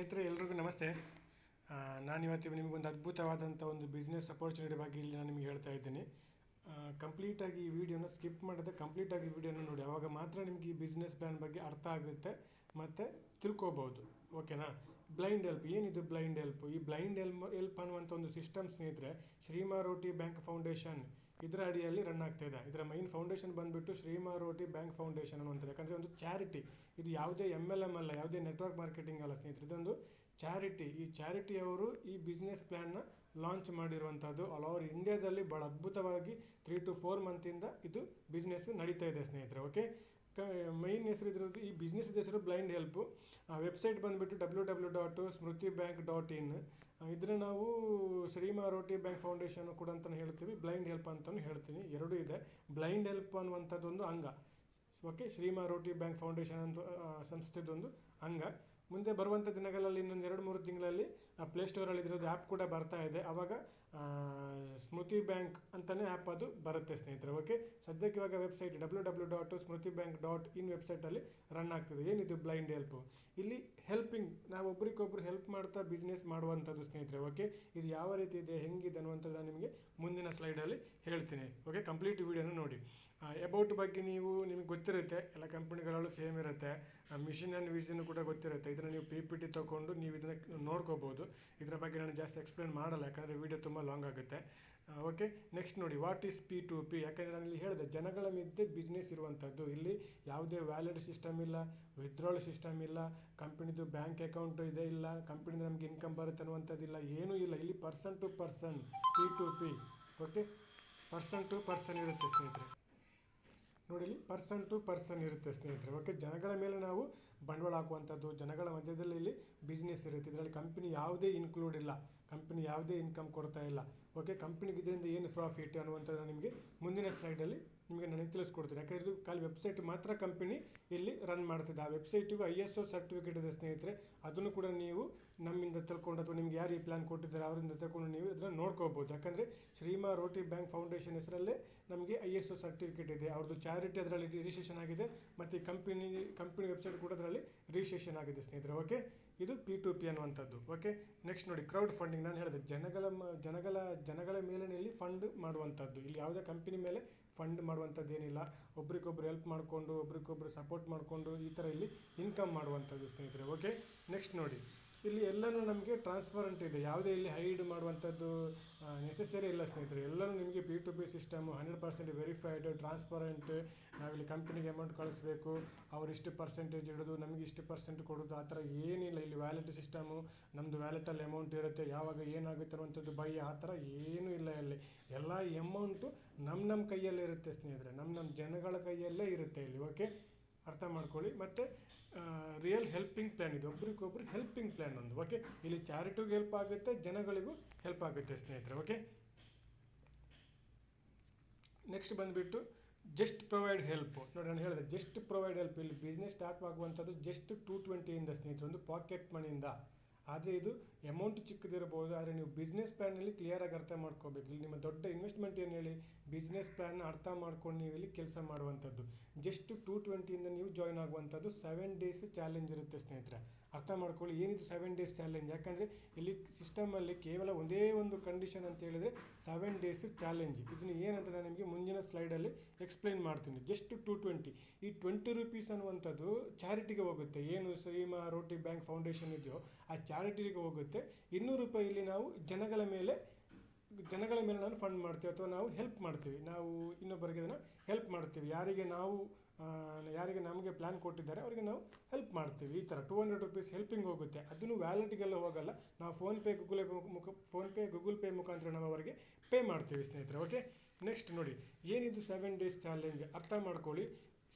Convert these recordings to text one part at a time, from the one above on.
ಸ್ನೇಹಿತರೆ, ಎಲ್ರಿಗೂ ನಮಸ್ತೆ. ನಾನು ನಾನಿವತ್ತು ನಿಮಗೊಂದು ಅದ್ಭುತವಾದಂಥ ಒಂದು ಬಿಸ್ನೆಸ್ ಅಪರ್ಚುನಿಟಿ ಬಗ್ಗೆ ಇಲ್ಲಿ ನಾನು ನಿಮಗೆ ಹೇಳ್ತಾ ಇದ್ದೀನಿ. ಕಂಪ್ಲೀಟಾಗಿ ಈ ವಿಡಿಯೋನ ಸ್ಕಿಪ್ ಮಾಡದೆ ಕಂಪ್ಲೀಟಾಗಿ ಈ ವಿಡಿಯೋನ ನೋಡಿ. ಅವಾಗ ಮಾತ್ರ ನಿಮಗೆ ಈ ಬಿಸ್ನೆಸ್ ಪ್ಲ್ಯಾನ್ ಬಗ್ಗೆ ಅರ್ಥ ಆಗುತ್ತೆ ಮತ್ತು ತಿಳ್ಕೊಬೋದು. ಓಕೆನಾ ಬ್ಲೈಂಡ್ ಹೆಲ್ಪ್ ಏನಿದು ಬ್ಲೈಂಡ್ ಹೆಲ್ಪ್ ಈ ಬ್ಲೈಂಡ್ ಹೆಲ್ಪ್ ಹೆಲ್ಪ್ ಅನ್ನುವಂಥ ಒಂದು ಸಿಸ್ಟಮ್ ಸ್ನೇಹಿತರೆ, ಶ್ರೀಮಾರೋಟಿ ಬ್ಯಾಂಕ್ ಫೌಂಡೇಶನ್ ಇದರ ಅಡಿಯಲ್ಲಿ ರನ್ ಆಗ್ತಾ ಇದೆ. ಇದರ ಮೈನ್ ಫೌಂಡೇಶನ್ ಬಂದ್ಬಿಟ್ಟು ಶ್ರೀಮಾರೋಟಿ ಬ್ಯಾಂಕ್ ಫೌಂಡೇಶನ್ ಅನ್ನುವಂಥದ್ದು. ಯಾಕಂದರೆ ಒಂದು ಚಾರಿಟಿ ಇದು ಯಾವುದೇ ಎಂ ಎಲ್ ಎಂ ಅಲ್ಲ, ಯಾವುದೇ ನೆಟ್ವರ್ಕ್ ಮಾರ್ಕೆಟಿಂಗ್ ಅಲ್ಲ ಸ್ನೇಹಿತರೆ. ಇದೊಂದು ಚಾರಿಟಿ ಈ ಚಾರಿಟಿಯವರು ಈ ಬಿಸ್ನೆಸ್ ಪ್ಲ್ಯಾನ್ನ ಲಾಂಚ್ ಮಾಡಿರುವಂಥದ್ದು. ಆಲ್ ಓವರ್ ಇಂಡಿಯಾದಲ್ಲಿ ಭಾಳ ಅದ್ಭುತವಾಗಿ ತ್ರೀ ಟು ಫೋರ್ ಮಂತಿಂದ ಇದು ಬಿಸ್ನೆಸ್ ನಡೀತಾ ಇದೆ ಸ್ನೇಹಿತರೆ ಓಕೆ ಮೈನ್ ಹೆಸರು ಇದ್ರದ್ದು, ಈ ಬಿಸ್ನೆಸ್ ಹೆಸರು ಬ್ಲೈಂಡ್ ಹೆಲ್ಪು ವೆಬ್ಸೈಟ್ ಬಂದುಬಿಟ್ಟು W W dot Smriti bank dot in ಇದನ್ನು ನಾವು ಶ್ರೀಮಾರೋಟಿ ಬ್ಯಾಂಕ್ ಫೌಂಡೇಶನ್ ಕೂಡ ಅಂತಲೂ ಹೇಳ್ತೀವಿ. ಬ್ಲೈಂಡ್ ಹೆಲ್ಪ್ ಅಂತಲೂ ಹೇಳ್ತೀನಿ. ಎರಡೂ ಇದೆ. ಬ್ಲೈಂಡ್ ಹೆಲ್ಪ್ ಅನ್ನುವಂಥದ್ದು ಒಂದು ಅಂಗ. ಓಕೆ? ಶ್ರೀಮಾರೋಟಿ ಬ್ಯಾಂಕ್ ಫೌಂಡೇಶನ್ ಅಂತ ಸಂಸ್ಥೆದೊಂದು ಅಂಗ. ಮುಂದೆ ಬರುವಂಥ ದಿನಗಳಲ್ಲಿ, ಇನ್ನೊಂದು ಎರಡು ಮೂರು ತಿಂಗಳಲ್ಲಿ ಪ್ಲೇಸ್ಟೋರಲ್ಲಿ ಇದ್ರದ್ದು ಆ್ಯಪ್ ಕೂಡ ಬರ್ತಾ ಇದೆ. ಆವಾಗ ಸ್ಮೃತಿ ಬ್ಯಾಂಕ್ ಅಂತಲೇ ಆ್ಯಪ್ ಅದು ಬರುತ್ತೆ ಸ್ನೇಹಿತರೆ ಓಕೆ ಸದ್ಯಕ್ಕೆ ಇವಾಗ website W W dot Smriti bank dot in ವೆಬ್ಸೈಟಲ್ಲಿ ರನ್ ಆಗ್ತಿದೆ. ಏನಿದು? ಬ್ಲೈಂಡ್ ಹೆಲ್ಪ್ ಇಲ್ಲಿ ಹೆಲ್ಪಿಂಗ್ ನಾವು ಒಬ್ರಿಗೊಬ್ರು ಹೆಲ್ಪ್ ಮಾಡ್ತಾ ಬಿಸ್ನೆಸ್ ಮಾಡುವಂಥದ್ದು ಸ್ನೇಹಿತರೆ ಓಕೆ ಇದು ಯಾವ ರೀತಿ ಇದೆ, ಹೆಂಗಿದೆ ಅನ್ನುವಂಥದ್ದು ನಾನು ನಿಮಗೆ ಮುಂದಿನ ಸ್ಲೈಡಲ್ಲಿ ಹೇಳ್ತೀನಿ ಓಕೆ ಕಂಪ್ಲೀಟ್ ವಿಡಿಯೋನ ನೋಡಿ. ಅಬೌಟ್ ಬಗ್ಗೆ ನೀವು ನಿಮಗೆ ಗೊತ್ತಿರುತ್ತೆ. ಎಲ್ಲ ಕಂಪ್ನಿಗಳಲ್ಲೂ ಸೇಮ್ ಇರುತ್ತೆ. ಮಿಷಿನ್ ಆ್ಯಂಡ್ ವಿಷನ್ ಕೂಡ ಗೊತ್ತಿರುತ್ತೆ. ಇದನ್ನು ನೀವು ಪಿ ಪಿ ಟಿ ತೊಗೊಂಡು ನೀವು ಇದನ್ನು ನೋಡ್ಕೋಬೋದು. ಇದರ ಬಗ್ಗೆ ನಾನು ಜಾಸ್ತಿ ಎಕ್ಸ್ಪ್ಲೇನ್ ಮಾಡಲ್ಲ, ಯಾಕಂದರೆ ವಿಡಿಯೋ ತುಂಬ ಲಾಂಗ್ ಆಗುತ್ತೆ. ಓಕೆ ನೆಕ್ಸ್ಟ್ ನೋಡಿ what is P to P ಯಾಕಂದರೆ ನಾನು ಇಲ್ಲಿ ಹೇಳಿದೆ, ಜನಗಳ ಮಿದ್ದೆ ಬಿಸ್ನೆಸ್ ಇರುವಂಥದ್ದು. ಇಲ್ಲಿ ಯಾವುದೇ ವ್ಯಾಲಿಡ್ ಸಿಸ್ಟಮ್ ಇಲ್ಲ ವಿತ್ಡ್ರಾಲ್ ಸಿಸ್ಟಮ್ ಇಲ್ಲ ಕಂಪ್ನಿದು ಬ್ಯಾಂಕ್ ಅಕೌಂಟ್ ಇದೇ ಇಲ್ಲ ಕಂಪ್ನಿಯಿಂದ ನಮಗೆ ಇನ್ಕಮ್ ಬರುತ್ತೆ ಅನ್ನುವಂಥದ್ದಿಲ್ಲ ಏನೂ ಇಲ್ಲ. ಇಲ್ಲಿ person to person P to P okay person to person ಇರುತ್ತೆ ಸ್ನೇಹಿತರೆ. ನೋಡಿ ಇಲ್ಲಿ ಪರ್ಸನ್ ಟು ಪರ್ಸನ್ ಇರುತ್ತೆ ಸ್ನೇಹಿತರೆ. ಓಕೆ ಜನಗಳ ಮೇಲೆ ನಾವು ಬಂಡವಾಳ ಹಾಕುವಂಥದ್ದು, ಜನಗಳ ಮಧ್ಯದಲ್ಲಿ ಇಲ್ಲಿ ಬಿಸ್ನೆಸ್ ಇರುತ್ತೆ. ಇದರಲ್ಲಿ ಕಂಪನಿ ಯಾವುದೇ ಇನ್ಕ್ಲೂಡ್ ಇಲ್ಲ. ಕಂಪನಿ ಯಾವುದೇ ಇನ್ಕಮ್ ಕೊಡ್ತಾ ಇಲ್ಲ. ಓಕೆ ಕಂಪ್ನಿಗೆ ಇದರಿಂದ ಏನು ಪ್ರಾಫಿಟ್ ಅನ್ನುವಂಥದ್ದು ನಿಮಗೆ ಮುಂದಿನ ಸ್ಲೈಡಲ್ಲಿ ನಿಮಗೆ ನನಗೆ ತಿಳಿಸ್ಕೊಡ್ತೀನಿ. ಯಾಕಂದರೆ ಇದು ಖಾಲಿ ವೆಬ್ಸೈಟ್ ಮಾತ್ರ ಕಂಪನಿ ಇಲ್ಲಿ ರನ್ ಮಾಡ್ತಿದೆ. ಆ ವೆಬ್ಸೈಟಿಗೂ ಐ ಎಸ್ ಒ ಸರ್ಟಿಫಿಕೇಟ್ ಇದೆ ಸ್ನೇಹಿತರೆ. ಅದನ್ನು ಕೂಡ ನೀವು ನಮ್ಮಿಂದ ತಿಳ್ಕೊಂಡು ಅಥವಾ ನಿಮ್ಗೆ ಯಾರು ಈ ಪ್ಲಾನ್ ಕೊಟ್ಟಿದ್ದಾರೆ ಅವರಿಂದ ತಿಳ್ಕೊಂಡು ನೀವು ಇದನ್ನು ನೋಡ್ಕೋಬೋದು. ಯಾಕಂದರೆ ಶ್ರೀಮಾ ರೋಟಿ ಬ್ಯಾಂಕ್ ಫೌಂಡೇಶನ್ ಹೆಸರಲ್ಲೇ ನಮಗೆ ಐ ಎಸ್ ಒ ಸರ್ಟಿಫಿಕೇಟ್ ಇದೆ. ಅವ್ರದ್ದು ಚಾರಿಟಿ ಅದರಲ್ಲಿ ರಿಜಿಸ್ಟ್ರೇಷನ್ ಆಗಿದೆ. ಮತ್ತು ಕಂಪನಿ ಕಂಪನಿ ವೆಬ್ಸೈಟ್ ಕೂಡ ಅದರಲ್ಲಿ ರಿಜಿಸ್ಟ್ರೇಷನ್ ಆಗಿದೆ ಸ್ನೇಹಿತರೆ. ಓಕೆ ಇದು ಪಿ ಟು ಪಿ ಅನ್ನುವಂಥದ್ದು. ಓಕೆ ನೆಕ್ಸ್ಟ್ ನೋಡಿ ಕ್ರೌಡ್ ಫಂಡಿಂಗ್ ನಾನು ಹೇಳಿದೆ. ಜನಗಳ ಜನಗಳ ಜನಗಳ ಮೇಲೆ ಫಂಡ್ ಮಾಡುವಂಥದ್ದು. ಇಲ್ಲಿ ಯಾವುದೇ ಕಂಪನಿ ಮೇಲೆ ಫಂಡ್ ಮಾಡುವಂಥದ್ದು ಏನಿಲ್ಲ. ಒಬ್ರಿಗೊಬ್ರು ಹೆಲ್ಪ್ ಮಾಡಿಕೊಂಡು, ಒಬ್ರಿಗೊಬ್ರು ಸಪೋರ್ಟ್ ಮಾಡಿಕೊಂಡು ಈ ಥರ ಇಲ್ಲಿ ಇನ್ಕಮ್ ಮಾಡುವಂಥದ್ದು ಸ್ನೇಹಿತರೆ. ಓಕೆ ನೆಕ್ಸ್ಟ್ ನೋಡಿ. ಇಲ್ಲಿ ಎಲ್ಲನೂ ನಮಗೆ ಟ್ರಾನ್ಸ್ಪರೆಂಟ್ ಇದೆ. ಯಾವುದೇ ಇಲ್ಲಿ ಹೈಡ್ ಮಾಡುವಂಥದ್ದು ನೆಸೆಸರಿ ಇಲ್ಲ ಸ್ನೇಹಿತರೆ. ಎಲ್ಲನೂ ನಿಮಗೆ P to P system hundred percent verified transparent ನಾವಿಲ್ಲಿ ಕಂಪ್ನಿಗೆ ಅಮೌಂಟ್ ಕಳಿಸ್ಬೇಕು. ಅವ್ರು ಇಷ್ಟು ಪರ್ಸೆಂಟೇಜ್ ಇಡೋದು ನಮಗೆ ಇಷ್ಟು ಪರ್ಸೆಂಟ್ ಕೊಡೋದು. ಆ ಥರ ಏನಿಲ್ಲ. ಇಲ್ಲಿ ವ್ಯಾಲೆಟ್ ಸಿಸ್ಟಮು ನಮ್ಮದು ವ್ಯಾಲೆಟಲ್ಲಿ ಅಮೌಂಟ್ ಇರುತ್ತೆ. ಯಾವಾಗ ಏನಾಗುತ್ತೆ ಅನ್ನುವಂಥದ್ದು ಭಯ ಆ ಥರ ಏನೂ ಇಲ್ಲ ಇಲ್ಲಿ. ಎಲ್ಲ ಎಮೌಂಟು ನಮ್ಮ ನಮ್ಮ ಕೈಯಲ್ಲೇ ಇರುತ್ತೆ ಸ್ನೇಹಿತರೆ. ನಮ್ಮ ನಮ್ಮ ಜನಗಳ ಕೈಯಲ್ಲೇ ಇರುತ್ತೆ ಇಲ್ಲಿ. ಓಕೆ ಅರ್ಥ ಮಾಡ್ಕೊಳ್ಳಿ. ಮತ್ತು ರಿಯಲ್ ಹೆಲ್ಪಿಂಗ್ ಪ್ಲ್ಯಾನ್ ಇದು. ಒಬ್ರಿಗೊಬ್ರು ಹೆಲ್ಪಿಂಗ್ ಪ್ಲ್ಯಾನ್ ಒಂದು. ಓಕೆ ಇಲ್ಲಿ ಚಾರಿಟಿಗೂ ಹೆಲ್ಪ್ ಆಗುತ್ತೆ, ಜನಗಳಿಗೂ ಹೆಲ್ಪ್ ಆಗುತ್ತೆ ಸ್ನೇಹಿತರೆ. ಓಕೆ ನೆಕ್ಸ್ಟ್ ಬಂದುಬಿಟ್ಟು ಜಸ್ಟ್ ಪ್ರೊವೈಡ್ ಹೆಲ್ಪ್ ನೋಡಿ, ನಾನು ಹೇಳಿದೆ ಜಸ್ಟ್ ಪ್ರೊವೈಡ್ ಹೆಲ್ಪ್ ಇಲ್ಲಿ ಬಿಸ್ನೆಸ್ ಸ್ಟಾರ್ಟ್ ಆಗುವಂಥದ್ದು ಜಸ್ಟ್ ಟೂ ಟ್ವೆಂಟಿಯಿಂದ ಸ್ನೇಹಿತರೆ. ಒಂದು ಪಾಕೆಟ್ ಮನಿಯಿಂದ ಆದರೆ ಇದು ಅಮೌಂಟ್ ಚಿಕ್ಕದಿರಬಹುದು, ಆದರೆ ನೀವು ಬಿಸ್ನೆಸ್ ಪ್ಲ್ಯಾನಲ್ಲಿ ಕ್ಲಿಯರಾಗಿ ಅರ್ಥ ಮಾಡ್ಕೋಬೇಕು. ಇಲ್ಲಿ ನಿಮ್ಮ ದೊಡ್ಡ ಇನ್ವೆಸ್ಟ್ಮೆಂಟ್ ಏನು ಹೇಳಿ? ಬಿಸ್ನೆಸ್ ಪ್ಲ್ಯಾನ್ ಅರ್ಥ ಮಾಡ್ಕೊಂಡು ನೀವು ಇಲ್ಲಿ ಕೆಲಸ ಮಾಡುವಂಥದ್ದು. ಜಸ್ಟ್ ಟೂ ಟ್ವೆಂಟಿಯಿಂದ ನೀವು ಜಾಯ್ನ್ ಆಗುವಂಥದ್ದು ಸೆವೆನ್ ಡೇಸ್ ಚಾಲೆಂಜ್ ಇರುತ್ತೆ ಸ್ನೇಹಿತರೆ. ಅರ್ಥ ಮಾಡ್ಕೊಳ್ಳಿ, ಏನಿದು ಸೆವೆನ್ ಡೇಸ್ ಚಾಲೆಂಜ್ ಯಾಕಂದರೆ ಇಲ್ಲಿ ಸಿಸ್ಟಮಲ್ಲಿ ಕೇವಲ ಒಂದೇ ಒಂದು ಕಂಡೀಷನ್ ಅಂತ ಹೇಳಿದ್ರೆ ಸೆವೆನ್ ಡೇಸ್ ಚಾಲೆಂಜ್ ಇದನ್ನು ಏನಂತ ನಾನು ನಿಮಗೆ ಮುಂದಿನ ಸ್ಲೈಡಲ್ಲಿ ಎಕ್ಸ್ಪ್ಲೈನ್ ಮಾಡ್ತೀನಿ. ಜಸ್ಟ್ ಟೂ ಟ್ವೆಂಟಿ ಈ ಟ್ವೆಂಟಿ ರುಪೀಸ್ ಅನ್ನುವಂಥದ್ದು ಚಾರಿಟಿಗೆ ಹೋಗುತ್ತೆ. ಏನು ಶ್ರೀಮಾ ರೋಟಿ ಬ್ಯಾಂಕ್ ಫೌಂಡೇಶನ್ ಇದೆಯೋ, ಆ ಚಾರಿಟಿಗೆ ಹೋಗುತ್ತೆ. ಇನ್ನೂರು ರೂಪಾಯಿಯಲ್ಲಿ ನಾವು ಜನಗಳ ಮೇಲೆ ಜನಗಳ ಮೇಲೆ ನಾನು ಫಂಡ್ ಮಾಡ್ತೀವಿ ಅಥವಾ ನಾವು ಹೆಲ್ಪ್ ಮಾಡ್ತೀವಿ. ನಾವು ಇನ್ನೊಬ್ಬರಿಗೆ ಅದನ್ನು ಹೆಲ್ಪ್ ಮಾಡ್ತೀವಿ. ಯಾರಿಗೆ ನಾವು ಯಾರಿಗೆ ನಮಗೆ ಪ್ಲ್ಯಾನ್ ಕೊಟ್ಟಿದ್ದಾರೆ ಅವರಿಗೆ ನಾವು ಹೆಲ್ಪ್ ಮಾಡ್ತೀವಿ. ಈ ಥರ ಟೂ ಹಂಡ್ರೆಡ್ ರುಪೀಸ್ ಹೆಲ್ಪಿಂಗ್ ಹೋಗುತ್ತೆ. ಅದನ್ನು ವ್ಯಾಲೆಟ್ಗೆಲ್ಲ ಹೋಗಲ್ಲ. ನಾವು ಫೋನ್ಪೇ ಗೂಗಲ್ ಮುಖ ಫೋನ್ಪೇ ಗೂಗಲ್ ಪೇ ಮುಖಾಂತರ ನಾವು ಅವರಿಗೆ ಪೇ ಮಾಡ್ತೀವಿ ಸ್ನೇಹಿತರೆ. ಓಕೆ ನೆಕ್ಸ್ಟ್ ನೋಡಿ. ಏನಿದು ಸೆವೆನ್ ಡೇಸ್ ಚಾಲೆಂಜ್ ಅರ್ಥ ಮಾಡ್ಕೊಳ್ಳಿ.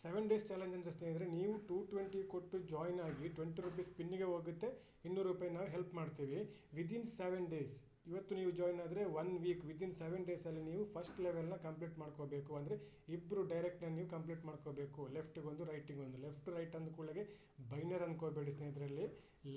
ಸೆವೆನ್ ಡೇಸ್ ಚಾಲೆಂಜ್ ಅಂತ ಸ್ನೇಹಿತರೆ, ನೀವು ಟೂ ಟ್ವೆಂಟಿ ಕೊಟ್ಟು ಜಾಯ್ನ್ ಆಗಿ ಟ್ವೆಂಟಿ ರುಪೀಸ್ ಪಿನ್ನಿಗೆ ಹೋಗುತ್ತೆ. ಇನ್ನೂರು ರೂಪಾಯಿ ನಾವು ಹೆಲ್ಪ್ ಮಾಡ್ತೀವಿ. ವಿದಿನ್ ಸೆವೆನ್ ಡೇಸ್ ಇವತ್ತು ನೀವು ಜಾಯ್ನ್ ಆದರೆ ಒನ್ ವೀಕ್ ವಿದಿನ್ ಸೆವೆನ್ ಡೇಸಲ್ಲಿ ನೀವು ಫಸ್ಟ್ ಲೆವೆಲ್ನ ಕಂಪ್ಲೀಟ್ ಮಾಡ್ಕೋಬೇಕು. ಅಂದರೆ ಇಬ್ಬರು ಡೈರೆಕ್ಟ್ನ ನೀವು ಕಂಪ್ಲೀಟ್ ಮಾಡ್ಕೋಬೇಕು. ಲೆಫ್ಟ್ಗೊಂದು ರೈಟಿಗೊಂದು ಲೆಫ್ಟ್ ರೈಟ್ ಅಂದ ಕೂಡಲೇ ಬೈನರ್ ಅಂದ್ಕೋಬೇಡಿ ಸ್ನೇಹಿತರಲ್ಲಿ.